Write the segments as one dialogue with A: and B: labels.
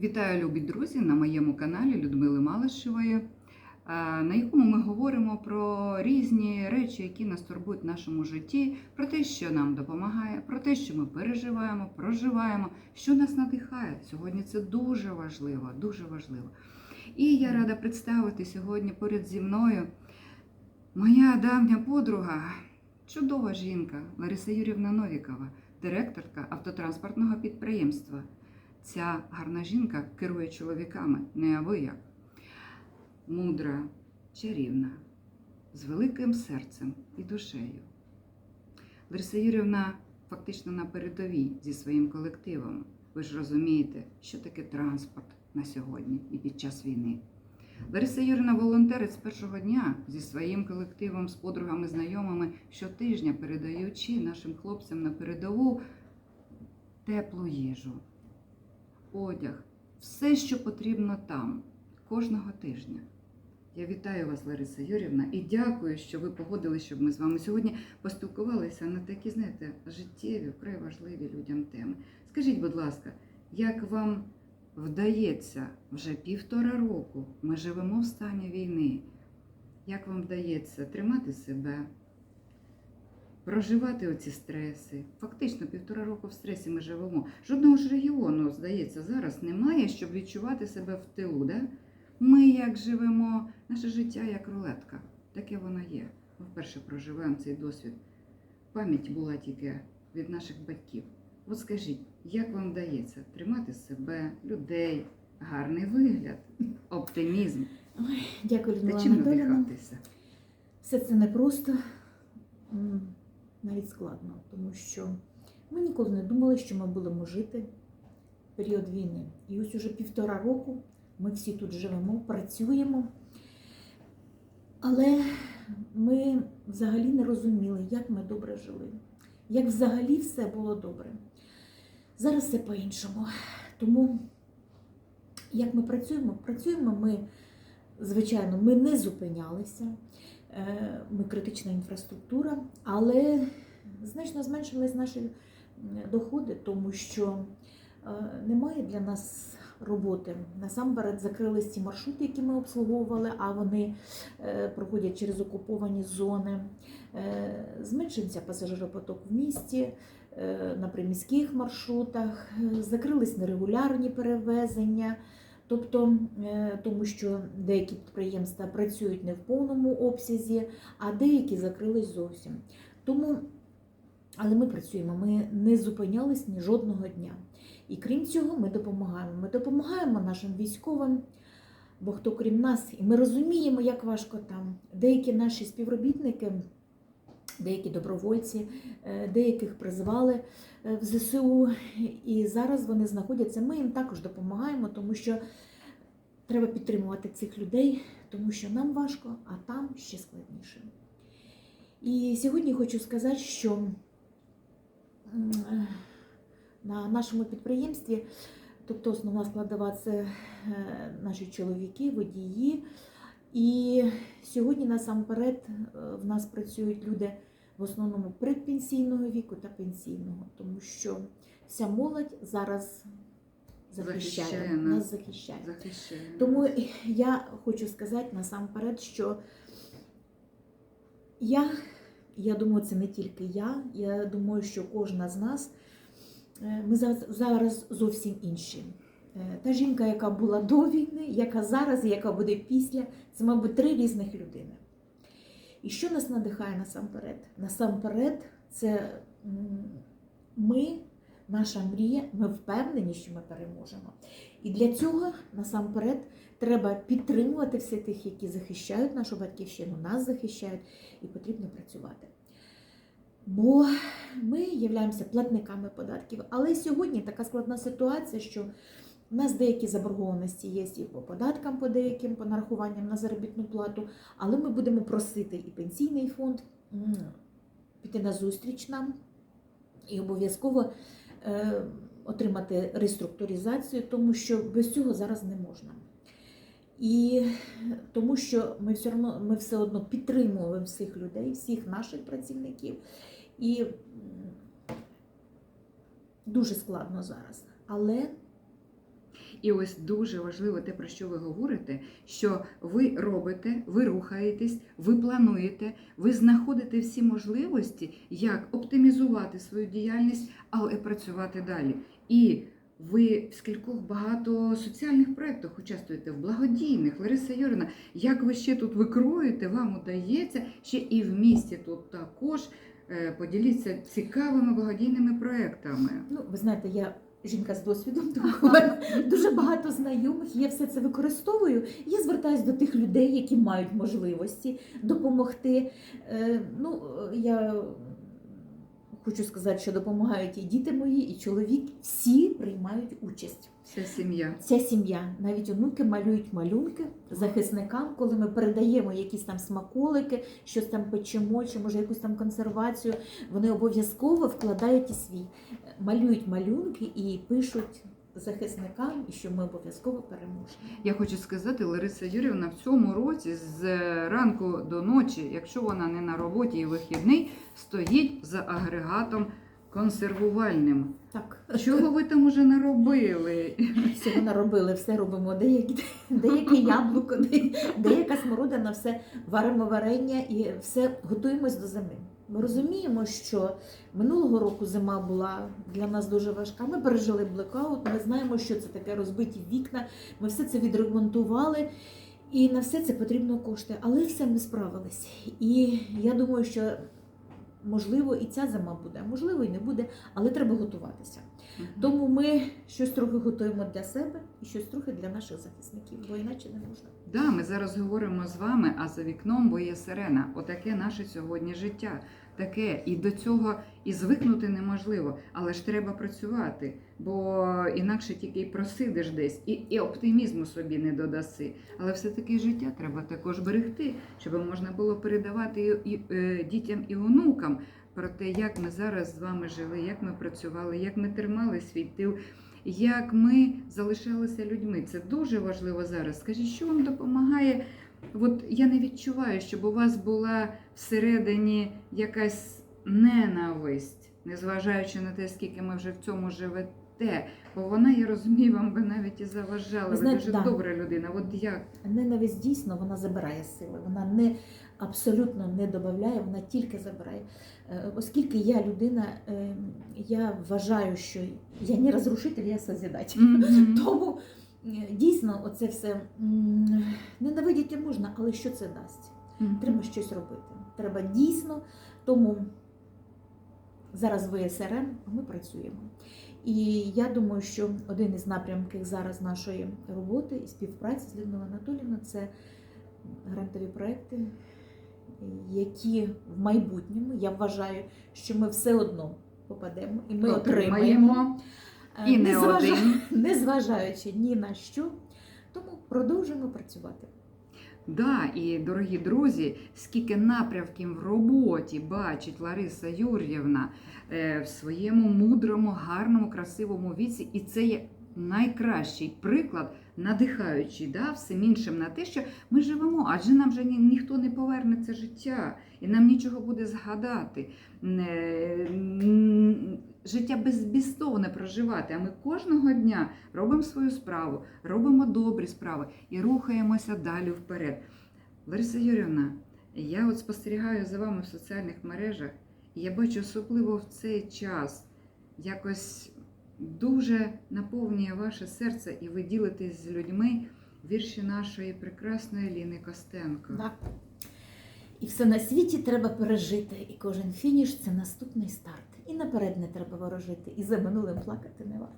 A: Вітаю, любі друзі, на моєму каналі Людмили Малишевої, е, на якому ми говоримо про різні речі, які нас турбують в нашому житті, про те, що нам допомагає, про те, що ми переживаємо, проживаємо, що нас надихає. Сьогодні це дуже важливо, дуже важливо. І я рада представити сьогодні поряд зі мною моя давня подруга, чудова жінка Лариса Юрівна Новікова, директорка автотранспортного підприємства. Ця гарна жінка керує чоловіками не аби як. Мудра, чарівна, з великим серцем і душею. Лариса Юрівна фактично на передовій зі своїм колективом. Ви ж розумієте, що таке транспорт на сьогодні і під час війни. Лариса Юрівна волонтерить з першого дня зі своїм колективом, з подругами, знайомими щотижня передаючи нашим хлопцям на передову теплу їжу, одяг, все, що потрібно там, кожного тижня. Я вітаю вас, Лариса Юрівна, і дякую, що ви погодились, щоб ми з вами сьогодні поспілкувалися на такі, знаєте, життєві, вкрай важливі людям теми. Скажіть, будь ласка, як вам вдається вже півтора року, ми живемо в стані війни, як вам вдається тримати себе, проживати оці стреси. Фактично, півтора року в стресі ми живемо. Жодного ж регіону, здається, зараз немає, щоб відчувати себе в тилу. Да? Ми як живемо, наше життя як рулетка. Таке воно є. Ми вперше проживаємо цей досвід. Пам'ять була тільки від наших батьків. От скажіть, як вам вдається тримати себе, людей, гарний вигляд, оптимізм
B: Ой, дякую,
A: та чим надихатися?
B: Все це непросто, навіть складно, тому що ми ніколи не думали, що ми будемо жити в період війни. І ось уже півтора року ми всі тут живемо, працюємо. Але ми взагалі не розуміли, як ми добре жили, як взагалі все було добре. Зараз все по-іншому. Тому, як ми працюємо, працюємо ми, звичайно, ми не зупинялися, е, ми критична інфраструктура, але значно зменшились наші доходи, тому що е, немає для нас роботи. Насамперед закрились ті маршрути, які ми обслуговували, а вони е, проходять через окуповані зони. Е, Зменшився пасажиропоток в місті на приміських маршрутах, закрились нерегулярні перевезення. Тобто, тому що деякі підприємства працюють не в повному обсязі, а деякі закрились зовсім. Тому, але ми працюємо, ми не зупинялись ні жодного дня. І крім цього, ми допомагаємо. Ми допомагаємо нашим військовим, бо хто крім нас, і ми розуміємо, як важко там. Деякі наші співробітники, деякі добровольці, е, деяких призвали е, в ЗСУ, і зараз вони знаходяться. Ми їм також допомагаємо, тому що треба підтримувати цих людей, тому що нам важко, а там ще складніше. І сьогодні хочу сказати, що на нашому підприємстві, тобто основна складова це е, наші чоловіки, водії. І сьогодні насамперед е, в нас працюють люди в основному предпенсійного віку та пенсійного, тому що вся молодь зараз захищає,
A: Захищає нас.
B: нас захищає.
A: Захищає.
B: Тому я хочу сказати насамперед, що я, я думаю, це не тільки я, я думаю, що кожна з нас, е, ми зараз зовсім інші. Е, Та жінка, яка була до війни, яка зараз яка буде після, це, мабуть, три різних людини. І що нас надихає насамперед? Насамперед, це ми, наша мрія, ми впевнені, що ми переможемо. І для цього насамперед треба підтримувати всіх тих, які захищають нашу батьківщину, нас захищають, і потрібно працювати. Бо ми являємося платниками податків. Але сьогодні така складна ситуація, що у нас деякі заборгованості є і по податкам, по деяким, по нарахуванням на заробітну плату, але ми будемо просити і пенсійний фонд піти на зустріч нам і обов'язково отримати реструктуризацію, тому що без цього зараз не можна. І тому що ми все одно, ми все одно підтримуємо всіх людей, всіх наших працівників. І дуже складно зараз. Але
A: І ось дуже важливо те, про що ви говорите, що ви робите, ви рухаєтесь, ви плануєте, ви знаходите всі можливості, як оптимізувати свою діяльність, але працювати далі. І ви в скількох багато соціальних проєктах участвуєте, в благодійних, Лариса Юрина, як ви ще тут викроїте, вам удається ще і в місті тут також е, поділіться цікавими благодійними проєктами.
B: Ну, ви знаєте, я жінка з досвідом, тому дуже багато знайомих. Я все це використовую. Я звертаюся до тих людей, які мають можливості допомогти. Е, Ну, я хочу сказати, що допомагають і діти мої, і чоловік. Всі приймають участь.
A: Вся сім'я.
B: Ця сім'я, навіть онуки малюють малюнки захисникам, коли ми передаємо якісь там смаколики, щось там печемо, чи може якусь там консервацію. Вони обов'язково вкладають і свій, малюють малюнки і пишуть захисникам, і що ми обов'язково переможемо.
A: Я хочу сказати, Лариса Юрівна в цьому році з ранку до ночі, якщо вона не на роботі і вихідний, стоїть за агрегатом консервувальним.
B: Так,
A: Чого ви там уже наробили?
B: всього наробили, все робимо. Деякі, деяке яблуко, де- деяка смородина, все варимо варення і все готуємось до зими. Ми розуміємо, що минулого року зима була для нас дуже важка. Ми пережили блекаут, ми знаємо, що це таке розбиті вікна. Ми все це відремонтували. І на все це потрібно кошти, але все ми справились. І я думаю, що можливо і ця зима буде, а можливо і не буде, але треба готуватися. Тому ми щось трохи готуємо для себе і щось трохи для наших захисників, бо іначе не можна.
A: Да, ми зараз говоримо з вами, а за вікном боє сирена. Отаке наше сьогодні життя. Таке, і до цього і звикнути неможливо, але ж треба працювати, бо інакше тільки й просидиш десь, і, і оптимізму собі не додаси. Але все-таки життя треба також берегти, щоб можна було передавати і, і, е, дітям і онукам про те, як ми зараз з вами жили, як ми працювали, як ми тримали свій тил, як ми залишалися людьми. Це дуже важливо зараз. Скажіть, що вам допомагає? От я не відчуваю, щоб у вас була всередині якась ненависть, незважаючи на те, скільки ми вже в цьому живете. Бо вона, я розумію, вам би навіть і заважала.
B: Ви
A: Ви,
B: знаєте,
A: дуже
B: да.
A: добра людина. От як?
B: Ненависть дійсно вона забирає сили, вона не абсолютно не додає, вона тільки забирає. Е, Оскільки я людина, е, я вважаю, що я не розрушитель, я созидатель.
A: Мгм.
B: Тому е, дійсно оце все м, ненавидіти можна, але що це дасть?
A: Мгм.
B: Треба щось робити. Треба дійсно. Тому зараз ви СРМ, а ми працюємо. І я думаю, що один із напрямків зараз нашої роботи і співпраці з Людмилою Анатоліївною це грантові проекти, які в майбутньому я вважаю, що ми все одно попадемо і ми отримаємо.
A: Отримаємо.
B: Е,
A: І не
B: незважа-
A: один.
B: Незважаючи ні на що, тому продовжуємо працювати.
A: Да, і дорогі друзі, скільки напрямків в роботі бачить Лариса Юр'євна е, в своєму мудрому, гарному, красивому віці, і це є найкращий приклад, надихаючий да, всім іншим на те, що ми живемо, адже нам вже ні, ніхто не поверне це життя, і нам нічого буде згадати. Життя безбістовне проживати, а ми кожного дня робимо свою справу, робимо добрі справи і рухаємося далі вперед. Лариса Юрівна, я от спостерігаю за вами в соціальних мережах, і я бачу особливо в цей час якось дуже наповнює ваше серце, і ви ділитесь з людьми вірші нашої прекрасної Ліни Костенко.
B: Так. І все на світі треба пережити, і кожен фініш це наступний старт. І наперед не треба ворожити, і за минулим плакати не варто.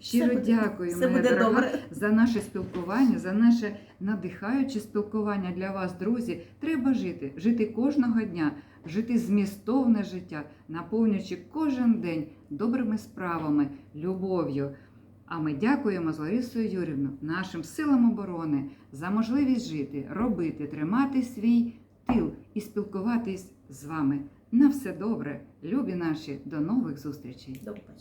A: Щиро
B: буде-
A: дякую, моя
B: буде
A: дорога,
B: добре.
A: за наше спілкування, за наше надихаюче спілкування для вас, друзі. Треба жити, жити кожного дня, жити змістовне життя, наповнюючи кожен день добрими справами, любов'ю. А ми дякуємо з Ларисою Юрівною, нашим силам оборони за можливість жити, робити, тримати свій тил і спілкуватись з вами. На все добре, любі наші, до нових зустрічей.
B: До побачення.